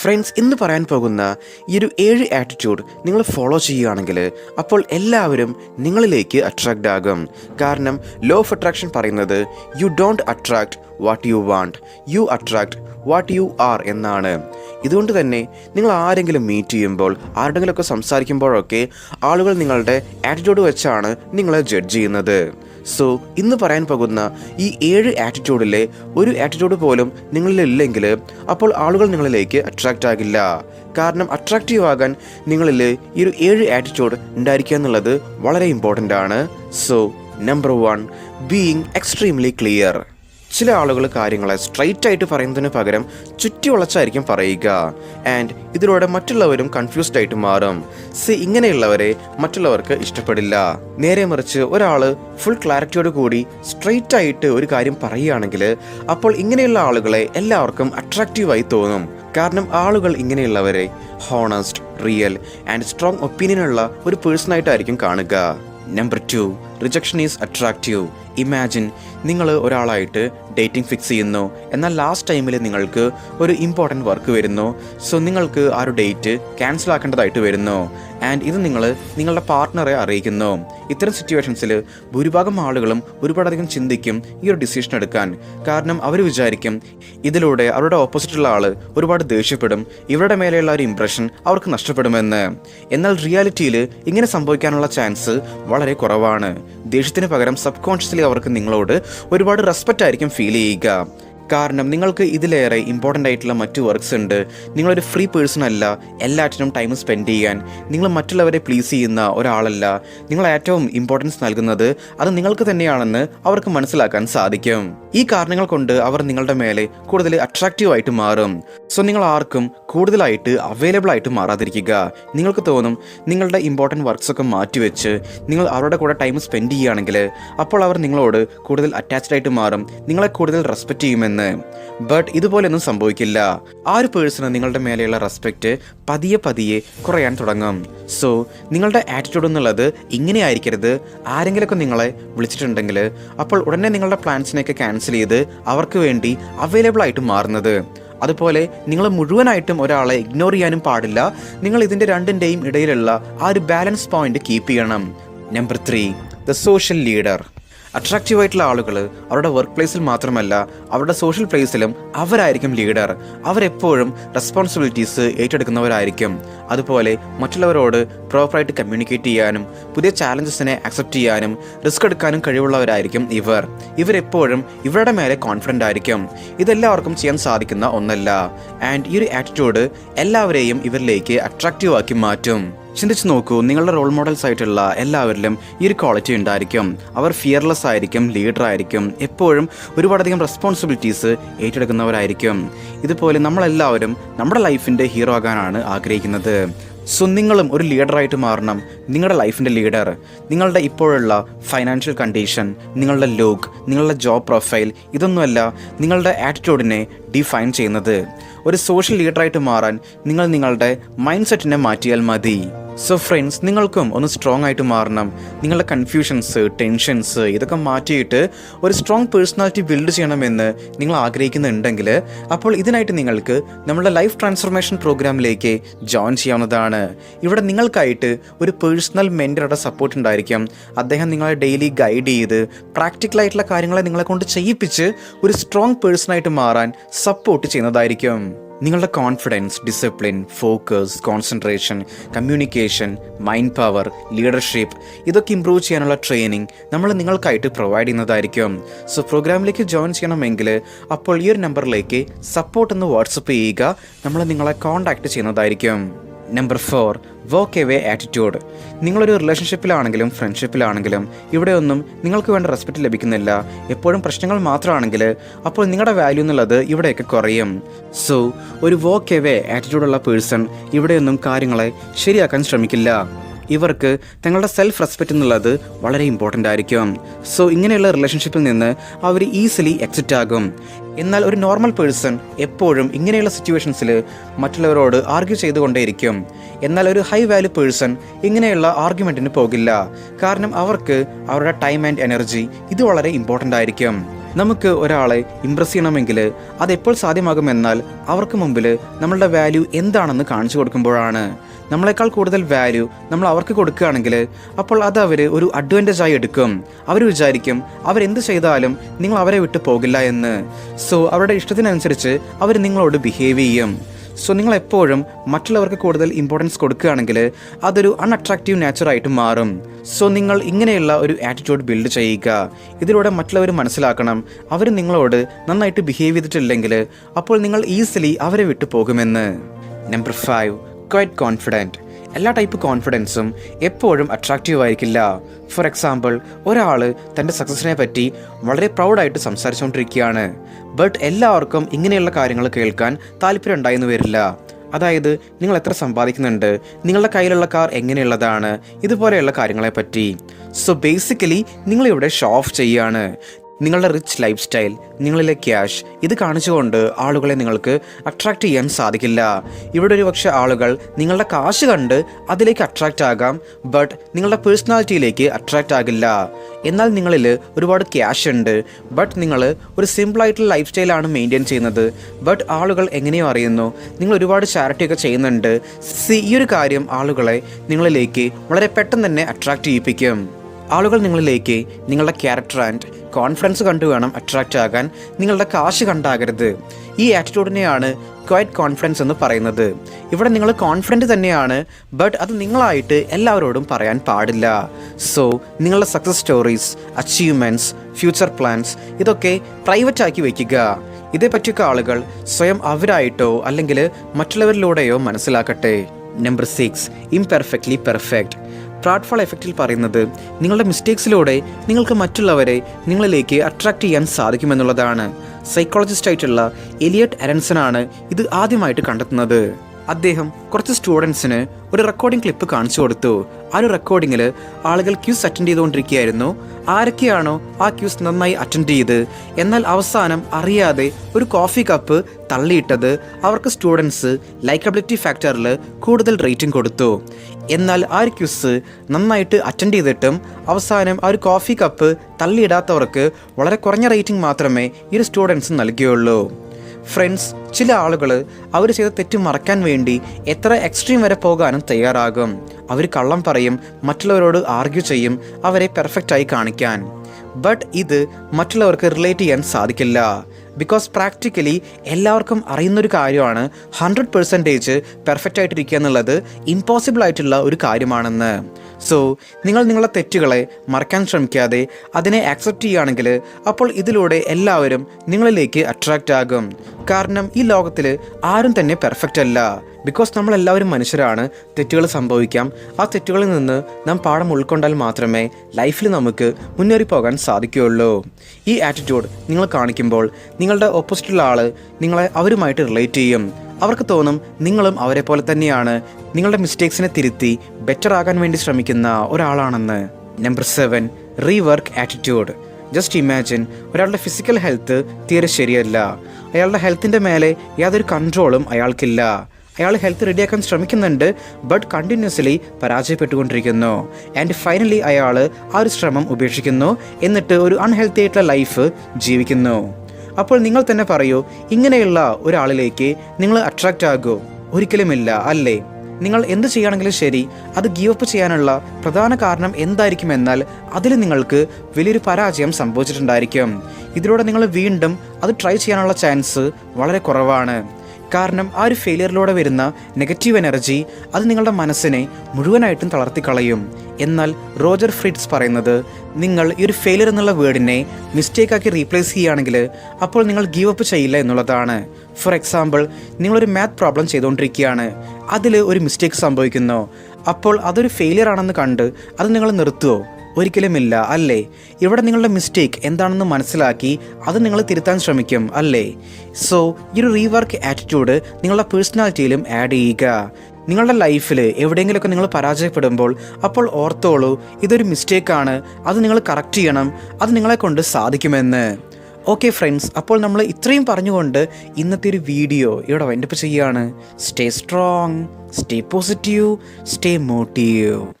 Friends ഇന്ന് പറയാൻ പോകുന്ന ഈ ഒരു ഏഴ് ആറ്റിറ്റ്യൂഡ് നിങ്ങൾ ഫോളോ ചെയ്യുകയാണെങ്കിൽ അപ്പോൾ എല്ലാവരും നിങ്ങളിലേക്ക് അട്രാക്റ്റ് ആകും. കാരണം ലോ ഓഫ് അട്രാക്ഷൻ പറയുന്നത് you don't attract what you want you attract what you are എന്നാണ്. ഇതുകൊണ്ട് തന്നെ നിങ്ങൾ ആരെങ്കിലും മീറ്റ് ചെയ്യുമ്പോൾ ആരുടെങ്കിലുമൊക്കെ സംസാരിക്കുമ്പോഴൊക്കെ ആളുകൾ നിങ്ങളുടെ ആറ്റിറ്റ്യൂഡ് വെച്ചാണ് നിങ്ങളെ ജഡ്ജ് ചെയ്യുന്നത്. സോ ഇന്ന് പറയാൻ പോകുന്ന ഈ ഏഴ് ആറ്റിറ്റ്യൂഡിലെ ഒരു ആറ്റിറ്റ്യൂഡ് പോലും നിങ്ങളിലില്ലെങ്കിൽ അപ്പോൾ ആളുകൾ നിങ്ങളിലേക്ക് അട്രാക്റ്റ് ആകില്ല. കാരണം അട്രാക്റ്റീവ് ആകാൻ നിങ്ങളിൽ ഈ ഒരു ഏഴ് ആറ്റിറ്റ്യൂഡ് ഉണ്ടായിരിക്കുക എന്നുള്ളത് വളരെ ഇമ്പോർട്ടന്റ് ആണ്. So number one being extremely clear ചില ആളുകൾ കാര്യങ്ങളെ സ്ട്രൈറ്റ് ആയിട്ട് പറയുന്നതിന് പകരം ചുറ്റി വളച്ചായിരിക്കും പറയുക. ആൻഡ് ഇതിലൂടെ മറ്റുള്ളവരും കൺഫ്യൂസ്ഡ് ആയിട്ട് മാറും. സി ഇങ്ങനെയുള്ളവരെ മറ്റുള്ളവർക്ക് ഇഷ്ടപ്പെടില്ല. നേരെ മറിച്ച് ഒരാൾ ഫുൾ ക്ലാരിറ്റിയോട് കൂടി സ്ട്രൈറ്റ് ആയിട്ട് ഒരു കാര്യം പറയുകയാണെങ്കിൽ അപ്പോൾ ഇങ്ങനെയുള്ള ആളുകളെ എല്ലാവർക്കും അട്രാക്റ്റീവായി തോന്നും. കാരണം ആളുകൾ ഇങ്ങനെയുള്ളവരെ ഹോണസ്റ്റ് റിയൽ ആൻഡ് സ്ട്രോങ് ഒപ്പീനിയനുള്ള ഒരു പേഴ്സണായിട്ടായിരിക്കും കാണുക. Number two rejection is attractive imagine നിങ്ങൾ ഒരാളായിട്ട് ഡേറ്റിംഗ് ഫിക്സ് ചെയ്യുന്നു. എന്നാൽ ലാസ്റ്റ് ടൈമിൽ നിങ്ങൾക്ക് ഒരു ഇമ്പോർട്ടന്റ് വർക്ക് വരുന്നു. സോ നിങ്ങൾക്ക് ആ ഒരു ഡേറ്റ് ക്യാൻസൽ ആക്കേണ്ടതായിട്ട് വരുന്നു. ആൻഡ് ഇത് നിങ്ങൾ നിങ്ങളുടെ പാർട്ട്ണറെ അറിയിക്കുന്നു. ഇത്തരം സിറ്റുവേഷൻസിൽ ഭൂരിഭാഗം ആളുകളും ഒരുപാടധികം ചിന്തിക്കും ഈ ഒരു ഡിസിഷൻ എടുക്കാൻ. കാരണം അവർ വിചാരിക്കും ഇതിലൂടെ അവരുടെ ഓപ്പോസിറ്റുള്ള ആൾ ഒരുപാട് ദേഷ്യപ്പെടും. ഇവരുടെ മേലെയുള്ള ഒരു ഇംപ്രഷൻ അവർക്ക് നഷ്ടപ്പെടുമെന്ന്. എന്നാൽ റിയാലിറ്റിയിൽ ഇങ്ങനെ സംഭവിക്കാനുള്ള ചാൻസ് വളരെ കുറവാണ്. ദേഷ്യത്തിന് പകരം സബ് കോൺഷ്യസ്ലി അവർക്ക് നിങ്ങളോട് ഒരുപാട് റെസ്പെക്റ്റ് ആയിരിക്കും ഫീൽ ചെയ്യുക. കാരണം നിങ്ങൾക്ക് ഇതിലേറെ ഇമ്പോർട്ടന്റ് ആയിട്ടുള്ള മറ്റു വർക്ക്സ് ഉണ്ട്. നിങ്ങളൊരു ഫ്രീ പേഴ്സൺ അല്ല എല്ലാറ്റിനും ടൈം സ്പെൻഡ് ചെയ്യാൻ. നിങ്ങൾ മറ്റുള്ളവരെ പ്ലീസ് ചെയ്യുന്ന ഒരാളല്ല. നിങ്ങൾ ഏറ്റവും ഇമ്പോർട്ടൻസ് നൽകുന്നത് അത് നിങ്ങൾക്ക് തന്നെയാണെന്ന് അവർക്ക് മനസ്സിലാക്കാൻ സാധിക്കും. ഈ കാരണങ്ങൾ കൊണ്ട് അവർ നിങ്ങളുടെ മേലെ കൂടുതൽ അട്രാക്റ്റീവ് ആയിട്ട് മാറും. സോ നിങ്ങൾ ആർക്കും കൂടുതലായിട്ട് അവൈലബിൾ ആയിട്ട് മാറാതിരിക്കുക. നിങ്ങൾക്ക് തോന്നും നിങ്ങളുടെ ഇമ്പോർട്ടന്റ് വർക്ക്സ് ഒക്കെ മാറ്റിവെച്ച് നിങ്ങൾ അവരുടെ കൂടെ ടൈം സ്പെൻഡ് ചെയ്യുകയാണെങ്കിൽ അപ്പോൾ അവർ നിങ്ങളോട് കൂടുതൽ അറ്റാച്ച്ഡ് ആയിട്ട് മാറും. നിങ്ങളെ കൂടുതൽ റെസ്പെക്റ്റ് ചെയ്യുമെന്ന് ബട്ട് ഇതുപോലെയൊന്നും സംഭവിക്കില്ല. ആ ഒരു പേഴ്സണ് നിങ്ങളുടെ മേലെയുള്ള റെസ്പെക്റ്റ് പതിയെ പതിയെ കുറയാൻ തുടങ്ങും. സോ നിങ്ങളുടെ ആറ്റിറ്റ്യൂഡ് എന്നുള്ളത് ഇങ്ങനെ ആയിരിക്കരുത്. ആരെങ്കിലുമൊക്കെ നിങ്ങളെ വിളിച്ചിട്ടുണ്ടെങ്കിൽ അപ്പോൾ ഉടനെ നിങ്ങളുടെ പ്ലാൻസിനെയൊക്കെ ക്യാൻസൽ ചെയ്ത് അവർക്ക് വേണ്ടി അവൈലബിൾ ആയിട്ട് മാറുന്നത്. അതുപോലെ നിങ്ങൾ മുഴുവനായിട്ടും ഒരാളെ ഇഗ്നോർ ചെയ്യാനും പാടില്ല. നിങ്ങൾ ഇതിന്റെ രണ്ടിന്റെയും ഇടയിലുള്ള ആ ഒരു ബാലൻസ് പോയിന്റ് കീപ്പ് ചെയ്യണം. Number three the social leader attractive ആയിട്ടുള്ള ആളുകൾ അവരുടെ വർക്ക് പ്ലേസിൽ മാത്രമല്ല അവരുടെ സോഷ്യൽ പ്ലേസിലും അവരായിരിക്കും ലീഡർ അവരെപ്പോഴും റെസ്പോൺസിബിലിറ്റീസ് ഏറ്റെടുക്കുന്നവരായിരിക്കും. അതുപോലെ മറ്റുള്ളവരോട് പ്രോപ്പറായിട്ട് കമ്മ്യൂണിക്കേറ്റ് ചെയ്യാനും പുതിയ ചാലഞ്ചസിനെ അക്സെപ്റ്റ് ചെയ്യാനും റിസ്ക് എടുക്കാനും കഴിവുള്ളവരായിരിക്കും ഇവർ. ഇവരെപ്പോഴും ഇവരുടെ മേലെ കോൺഫിഡന്റ് ആയിരിക്കും. ഇതെല്ലാവർക്കും ചെയ്യാൻ സാധിക്കുന്ന ഒന്നല്ല. ആൻഡ് ഈ ഒരു ആറ്റിറ്റ്യൂഡ് എല്ലാവരെയും ഇവരിലേക്ക് അട്രാക്റ്റീവ് ആക്കി മാറ്റും. ചിന്തിച്ച് നോക്കൂ നിങ്ങളുടെ റോൾ മോഡൽസ് ആയിട്ടുള്ള എല്ലാവരിലും ഈ ഒരു ക്വാളിറ്റി ഉണ്ടായിരിക്കും. അവർ ഫിയർലെസ് ആയിരിക്കും ലീഡർ ആയിരിക്കും. എപ്പോഴും ഒരുപാടധികം റെസ്പോൺസിബിലിറ്റീസ് ഏറ്റെടുക്കുന്നവരായിരിക്കും. ഇതുപോലെ നമ്മളെല്ലാവരും നമ്മുടെ ലൈഫിന്റെ ഹീറോ ആകാനാണ് ആഗ്രഹിക്കുന്നത്. സോ നിങ്ങളും ഒരു ലീഡറായിട്ട് മാറണം. നിങ്ങളുടെ ലൈഫിന്റെ ലീഡർ നിങ്ങളുടെ ഇപ്പോഴുള്ള ഫൈനാൻഷ്യൽ കണ്ടീഷൻ നിങ്ങളുടെ ലുക്ക് നിങ്ങളുടെ ജോബ് പ്രൊഫൈൽ ഇതൊന്നുമല്ല നിങ്ങളുടെ ആറ്റിറ്റ്യൂഡിനെ ഡിഫൈൻ ചെയ്യുന്നത്. ഒരു സോഷ്യൽ ലീഡറായിട്ട് മാറാൻ നിങ്ങൾ നിങ്ങളുടെ മൈൻഡ് സെറ്റിനെ മാറ്റിയാൽ മതി. സോ ഫ്രണ്ട്സ് നിങ്ങൾക്കും ഒന്ന് സ്ട്രോങ് ആയിട്ട് മാറണം. നിങ്ങളുടെ കൺഫ്യൂഷൻസ് ടെൻഷൻസ് ഇതൊക്കെ മാറ്റിയിട്ട് ഒരു സ്ട്രോങ് പേഴ്സണാലിറ്റി ബിൽഡ് ചെയ്യണമെന്ന് നിങ്ങൾ ആഗ്രഹിക്കുന്നുണ്ടെങ്കിൽ അപ്പോൾ ഇതിനായിട്ട് നിങ്ങൾക്ക് നമ്മുടെ ലൈഫ് ട്രാൻസ്ഫോർമേഷൻ പ്രോഗ്രാമിലേക്ക് ജോയിൻ ചെയ്യാവുന്നതാണ്. ഇവിടെ നിങ്ങൾക്കായിട്ട് ഒരു പേഴ്സണൽ മെന്ററുടെ സപ്പോർട്ട് ഉണ്ടായിരിക്കും. അദ്ദേഹം നിങ്ങളെ ഡെയിലി ഗൈഡ് ചെയ്ത് പ്രാക്ടിക്കൽ ആയിട്ടുള്ള കാര്യങ്ങളെ നിങ്ങളെ കൊണ്ട് ചെയ്യിപ്പിച്ച് ഒരു സ്ട്രോങ് പേഴ്സണായിട്ട് മാറാൻ സപ്പോർട്ട് ചെയ്യുന്നതായിരിക്കും. നിങ്ങളുടെ confidence discipline focus concentration communication mind power leadership ഇതൊക്കെ ഇമ്പ്രൂവ് ചെയ്യാനുള്ള ട്രെയിനിങ് നമ്മൾ നിങ്ങൾക്കായിട്ട് പ്രൊവൈഡ് ചെയ്യുന്നതായിരിക്കും. സോ പ്രോഗ്രാമിലേക്ക് ജോയിൻ ചെയ്യണമെങ്കിൽ അപ്പോൾ ഈ ഒരു നമ്പറിലേക്ക് സപ്പോർട്ട് എന്ന് വാട്സപ്പ് ചെയ്യുക. നമ്മൾ നിങ്ങളെ കോൺടാക്റ്റ് ചെയ്യുന്നതായിരിക്കും. Number four work away attitude നിങ്ങളൊരു റിലേഷൻഷിപ്പിലാണെങ്കിലും ഫ്രണ്ട്ഷിപ്പിലാണെങ്കിലും ഇവിടെയൊന്നും നിങ്ങൾക്ക് വേണ്ട റെസ്പെക്റ്റ് ലഭിക്കുന്നില്ല. എപ്പോഴും പ്രശ്നങ്ങൾ മാത്രമാണെങ്കിൽ അപ്പോൾ നിങ്ങളുടെ വാല്യൂ എന്നുള്ളത് ഇവിടെയൊക്കെ കുറയും. സോ ഒരു വർക്ക് എവേ ആറ്റിറ്റ്യൂഡുള്ള പേഴ്സൺ ഇവിടെയൊന്നും കാര്യങ്ങളെ ശരിയാക്കാൻ ശ്രമിക്കില്ല. ഇവർക്ക് തങ്ങളുടെ സെൽഫ് റെസ്പെക്റ്റ് എന്നുള്ളത് വളരെ ഇമ്പോർട്ടന്റ് ആയിരിക്കും. സോ ഇങ്ങനെയുള്ള റിലേഷൻഷിപ്പിൽ നിന്ന് അവർ ഈസിലി എക്സിറ്റ് ആകും. എന്നാൽ ഒരു നോർമൽ പേഴ്സൺ എപ്പോഴും ഇങ്ങനെയുള്ള സിറ്റുവേഷൻസിൽ മറ്റുള്ളവരോട് ആർഗ്യൂ ചെയ്തുകൊണ്ടേയിരിക്കും. എന്നാൽ ഒരു ഹൈ വാല്യൂ പേഴ്സൺ ഇങ്ങനെയുള്ള ആർഗ്യുമെന്റിന് പോകില്ല. കാരണം അവർക്ക് അവരുടെ ടൈം ആൻഡ് എനർജി ഇത് വളരെ ഇമ്പോർട്ടന്റ് ആയിരിക്കും. നമുക്ക് ഒരാളെ ഇമ്പ്രസ് ചെയ്യണമെങ്കിൽ അതെപ്പോൾ സാധ്യമാകുമെന്നാൽ അവർക്ക് മുമ്പിൽ നമ്മളുടെ വാല്യൂ എന്താണെന്ന് കാണിച്ചു കൊടുക്കുമ്പോഴാണ്. നമ്മളെക്കാൾ കൂടുതൽ വാല്യൂ നമ്മൾ അവർക്ക് കൊടുക്കുകയാണെങ്കിൽ അപ്പോൾ അത് അവർ ഒരു അഡ്വാന്റേജ് ആയി എടുക്കും. അവർ വിചാരിക്കും അവരെന്ത് ചെയ്താലും നിങ്ങൾ അവരെ വിട്ടു പോകില്ല എന്ന്. സോ അവരുടെ ഇഷ്ടത്തിനനുസരിച്ച് അവർ നിങ്ങളോട് ബിഹേവ് ചെയ്യും. സോ നിങ്ങൾ എപ്പോഴും മറ്റുള്ളവർക്ക് കൂടുതൽ ഇമ്പോർട്ടൻസ് കൊടുക്കുകയാണെങ്കിൽ അതൊരു അൺഅട്രാക്റ്റീവ് നേച്ചറായിട്ട് മാറും. സോ നിങ്ങൾ ഇങ്ങനെയുള്ള ഒരു ആറ്റിറ്റ്യൂഡ് ബിൽഡ് ചെയ്യുക. ഇതിലൂടെ മറ്റുള്ളവർ മനസ്സിലാക്കണം അവർ നിങ്ങളോട് നന്നായിട്ട് ബിഹേവ് ചെയ്തിട്ടില്ലെങ്കിൽ അപ്പോൾ നിങ്ങൾ ഈസിലി അവരെ വിട്ടു പോകുമെന്ന്. നമ്പർ ഫൈവ് ക്വൈറ്റ് കോൺഫിഡന്റ് എല്ലാ ടൈപ്പ് കോൺഫിഡൻസും എപ്പോഴും അട്രാക്റ്റീവ് ആയിരിക്കില്ല. ഫോർ എക്സാമ്പിൾ ഒരാൾ തന്റെ സക്സസിനെ പറ്റി വളരെ പ്രൗഡായിട്ട് സംസാരിച്ചുകൊണ്ടിരിക്കുകയാണ് ബട്ട് എല്ലാവർക്കും ഇങ്ങനെയുള്ള കാര്യങ്ങൾ കേൾക്കാൻ താല്പര്യം ഉണ്ടായെന്ന് വരില്ല. അതായത് നിങ്ങൾ എത്ര സമ്പാദിക്കുന്നുണ്ട്? നിങ്ങളുടെ കയ്യിലുള്ള കാർ എങ്ങനെയുള്ളതാണ്? ഇതുപോലെയുള്ള കാര്യങ്ങളെ പറ്റി. സോ ബേസിക്കലി നിങ്ങളിവിടെ ഷോ ഓഫ് ചെയ്യുകയാണ് നിങ്ങളുടെ റിച്ച് ലൈഫ് സ്റ്റൈൽ നിങ്ങളിലെ ക്യാഷ് ഇത് കാണിച്ചുകൊണ്ട് ആളുകളെ നിങ്ങൾക്ക് അട്രാക്റ്റ് ചെയ്യാൻ സാധിക്കില്ല. ഇവിടെ ഒരു പക്ഷേ ആളുകൾ നിങ്ങളുടെ കാശ് കണ്ട് അതിലേക്ക് അട്രാക്റ്റ് ആകാം ബട്ട് നിങ്ങളുടെ പേഴ്സണാലിറ്റിയിലേക്ക് അട്രാക്റ്റ് ആകില്ല. എന്നാൽ നിങ്ങളിൽ ഒരുപാട് ക്യാഷ് ഉണ്ട് ബട്ട് നിങ്ങൾ ഒരു സിമ്പിളായിട്ടുള്ള ലൈഫ് സ്റ്റൈലാണ് മെയിന്റെയിൻ ചെയ്യുന്നത്. ബട്ട് ആളുകൾ എങ്ങനെയോ അറിയുന്നു നിങ്ങൾ ഒരുപാട് ചാരിറ്റി ഒക്കെ ചെയ്യുന്നുണ്ട്. സി ഈ ഒരു കാര്യം ആളുകളെ നിങ്ങളിലേക്ക് വളരെ പെട്ടെന്ന് തന്നെ അട്രാക്റ്റ് ചെയ്യിപ്പിക്കും. ആളുകൾ നിങ്ങളിലേക്ക് നിങ്ങളുടെ ക്യാരക്ടർ ആൻഡ് കോൺഫിഡൻസ് കണ്ടു വേണം അട്രാക്റ്റ് ആകാൻ. നിങ്ങളുടെ കാശ് കണ്ടാകരുത്. ഈ ആറ്റിറ്റ്യൂഡിനെയാണ് ക്വയറ്റ് കോൺഫിഡൻസ് എന്ന് പറയുന്നത്. ഇവിടെ നിങ്ങൾ കോൺഫിഡന്റ് തന്നെയാണ് ബട്ട് അത് നിങ്ങളായിട്ട് എല്ലാവരോടും പറയാൻ പാടില്ല. സോ നിങ്ങളുടെ success stories achievements future plans ഇതൊക്കെ പ്രൈവറ്റ് ആക്കി വയ്ക്കുക ഇതേപ്പറ്റിയൊക്കെ ആളുകൾ സ്വയം അവരായിട്ടോ അല്ലെങ്കിൽ മറ്റുള്ളവരിലൂടെയോ മനസ്സിലാക്കട്ടെ. Number six imperfectly perfect pratfall എഫക്റ്റിൽ പറയുന്നത് നിങ്ങളുടെ മിസ്റ്റേക്സിലൂടെ നിങ്ങൾക്ക് മറ്റുള്ളവരെ നിങ്ങളിലേക്ക് അട്രാക്റ്റ് ചെയ്യാൻ സാധിക്കുമെന്നുള്ളതാണ്. സൈക്കോളജിസ്റ്റായിട്ടുള്ള എലിയട്ട് ആണ് ഇത് ആദ്യമായിട്ട് കണ്ടെത്തുന്നത്. അദ്ദേഹം കുറച്ച് സ്റ്റുഡൻസിന് ഒരു റെക്കോർഡിംഗ് ക്ലിപ്പ് കാണിച്ചു കൊടുത്തു. ആ ഒരു റെക്കോർഡിങ്ങിൽ ആളുകൾ ക്യൂസ് അറ്റൻഡ് ചെയ്തുകൊണ്ടിരിക്കുകയായിരുന്നു. ആരൊക്കെയാണോ ആ ക്യൂസ് നന്നായി അറ്റൻഡ് ചെയ്ത് എന്നാൽ അവസാനം അറിയാതെ ഒരു കോഫി കപ്പ് തള്ളിയിട്ടത് അവർക്ക് സ്റ്റുഡൻസ് ലൈക്കബിലിറ്റി ഫാക്ടറിൽ കൂടുതൽ റേറ്റിംഗ് കൊടുത്തു. എന്നാൽ ആ ഒരു ക്യൂസ് നന്നായിട്ട് അറ്റൻഡ് ചെയ്തിട്ടും അവസാനം ആ ഒരു കോഫി കപ്പ് തള്ളിയിടാത്തവർക്ക് വളരെ കുറഞ്ഞ റേറ്റിംഗ് മാത്രമേ ഈ സ്റ്റുഡൻസ് നൽകിയുള്ളൂ. ഫ്രണ്ട്സ് ചില ആളുകൾ അവർ ചെയ്ത തെറ്റ് മറക്കാൻ വേണ്ടി എത്ര എക്സ്ട്രീം വരെ പോകാനും തയ്യാറാകും. അവർ കള്ളം പറയും മറ്റുള്ളവരോട് ആർഗ്യൂ ചെയ്യും അവരെ പെർഫെക്റ്റായി കാണിക്കാൻ. ബട്ട് ഇത് മറ്റുള്ളവർക്ക് റിലേറ്റ് ചെയ്യാൻ സാധിക്കില്ല. ബിക്കോസ് പ്രാക്ടിക്കലി എല്ലാവർക്കും അറിയുന്നൊരു കാര്യമാണ് ഹൺഡ്രഡ് പെർസെന്റേജ് പെർഫെക്റ്റ് ആയിട്ടിരിക്കുക എന്നുള്ളത് ഇമ്പോസിബിൾ ആയിട്ടുള്ള ഒരു കാര്യമാണെന്ന്. സോ നിങ്ങൾ നിങ്ങളുടെ തെറ്റുകളെ മറക്കാൻ ശ്രമിക്കാതെ അതിനെ ആക്സെപ്റ്റ് ചെയ്യുകയാണെങ്കിൽ അപ്പോൾ ഇതിലൂടെ എല്ലാവരും നിങ്ങളിലേക്ക് അട്രാക്റ്റ് ആകും. കാരണം ഈ ലോകത്തിൽ ആരും തന്നെ പെർഫെക്റ്റ് അല്ല. ബിക്കോസ് നമ്മൾ എല്ലാവരും മനുഷ്യരാണ്. തെറ്റുകൾ സംഭവിക്കാം. ആ തെറ്റുകളിൽ നിന്ന് നാം പാഠം ഉൾക്കൊണ്ടാൽ മാത്രമേ ലൈഫിൽ നമുക്ക് മുന്നേറി പോകാൻ സാധിക്കുകയുള്ളൂ. ഈ ആറ്റിറ്റ്യൂഡ് നിങ്ങൾ കാണിക്കുമ്പോൾ നിങ്ങളുടെ ഓപ്പോസിറ്റുള്ള ആൾ നിങ്ങളെ അവരുമായിട്ട് റിലേറ്റ് ചെയ്യും. അവർക്ക് തോന്നും നിങ്ങളും അവരെ പോലെ തന്നെയാണ്. നിങ്ങളുടെ മിസ്റ്റേക്സിനെ തിരുത്തി ബെറ്റർ ആകാൻ വേണ്ടി ശ്രമിക്കുന്ന ഒരാളാണെന്ന്. Number seven rework attitude just imagine ഒരാളുടെ ഫിസിക്കൽ ഹെൽത്ത് തീരെ ശരിയല്ല. അയാളുടെ ഹെൽത്തിന്റെ മേലെ യാതൊരു കൺട്രോളും അയാൾക്കില്ല. അയാൾ ഹെൽത്ത് റെഡിയാക്കാൻ ശ്രമിക്കുന്നുണ്ട് ബട്ട് കണ്ടിന്യൂസ്ലി പരാജയപ്പെട്ടുകൊണ്ടിരിക്കുന്നു. ആൻഡ് ഫൈനലി അയാൾ ആ ഒരു ശ്രമം ഉപേക്ഷിക്കുന്നു എന്നിട്ട് ഒരു അൺഹെൽത്തി ആയിട്ടുള്ള ലൈഫ് ജീവിക്കുന്നു. അപ്പോൾ നിങ്ങൾ തന്നെ പറയൂ ഇങ്ങനെയുള്ള ഒരാളിലേക്ക് നിങ്ങൾ അട്രാക്റ്റ് ആകൂ? ഒരിക്കലുമില്ല അല്ലേ? നിങ്ങൾ എന്ത് ചെയ്യുകയാണെങ്കിലും ശരി അത് ഗീവ് അപ്പ് ചെയ്യാനുള്ള പ്രധാന കാരണം എന്തായിരിക്കും എന്നാൽ അതിൽ നിങ്ങൾക്ക് വലിയൊരു പരാജയം സംഭവിച്ചിട്ടുണ്ടായിരിക്കും. ഇതിലൂടെ നിങ്ങൾ വീണ്ടും അത് ട്രൈ ചെയ്യാനുള്ള ചാൻസ് വളരെ കുറവാണ്. കാരണം ആ ഒരു ഫെയിലിയറിലൂടെ വരുന്ന നെഗറ്റീവ് എനർജി അത് നിങ്ങളുടെ മനസ്സിനെ മുഴുവനായിട്ടും തളർത്തിക്കളയും. എന്നാൽ റോജർ ഫ്രിഡ്സ് പറയുന്നത് നിങ്ങൾ ഈ ഒരു ഫെയിലിയർ എന്നുള്ള വേർഡിനെ മിസ്റ്റേക്കാക്കി റീപ്ലേസ് ചെയ്യുകയാണെങ്കിൽ അപ്പോൾ നിങ്ങൾ ഗീവ് അപ്പ് ചെയ്യില്ല എന്നുള്ളതാണ്. ഫോർ എക്സാമ്പിൾ നിങ്ങളൊരു മാത്ത് പ്രോബ്ലം ചെയ്തുകൊണ്ടിരിക്കുകയാണ്. അതിൽ ഒരു മിസ്റ്റേക്ക് സംഭവിക്കുന്നു. അപ്പോൾ അതൊരു ഫെയിലിയർ ആണെന്ന് കണ്ട് അത് നിങ്ങൾ നിർത്തുമോ ഒരിക്കലുമില്ല അല്ലേ? ഇവിടെ നിങ്ങളുടെ മിസ്റ്റേക്ക് എന്താണെന്ന് മനസ്സിലാക്കി അത് നിങ്ങൾ തിരുത്താൻ ശ്രമിക്കും അല്ലേ? സോ ഈ ഒരു റീവർക്ക് ആറ്റിറ്റ്യൂഡ് നിങ്ങളുടെ പേഴ്സണാലിറ്റിയിലും ആഡ് ചെയ്യുക. നിങ്ങളുടെ ലൈഫിൽ എവിടെയെങ്കിലുമൊക്കെ നിങ്ങൾ പരാജയപ്പെടുമ്പോൾ അപ്പോൾ ഓർത്തോളൂ ഇതൊരു മിസ്റ്റേക്കാണ് അത് നിങ്ങൾ കറക്റ്റ് ചെയ്യണം. അത് നിങ്ങളെ കൊണ്ട് സാധിക്കുമെന്ന്. ഓക്കെ ഫ്രണ്ട്സ് അപ്പോൾ നമ്മൾ ഇത്രയും പറഞ്ഞുകൊണ്ട് ഇന്നത്തെ ഒരു വീഡിയോ ഇവിടെ വൈൻഡപ്പ് ചെയ്യുകയാണ്. Stay strong stay positive stay motive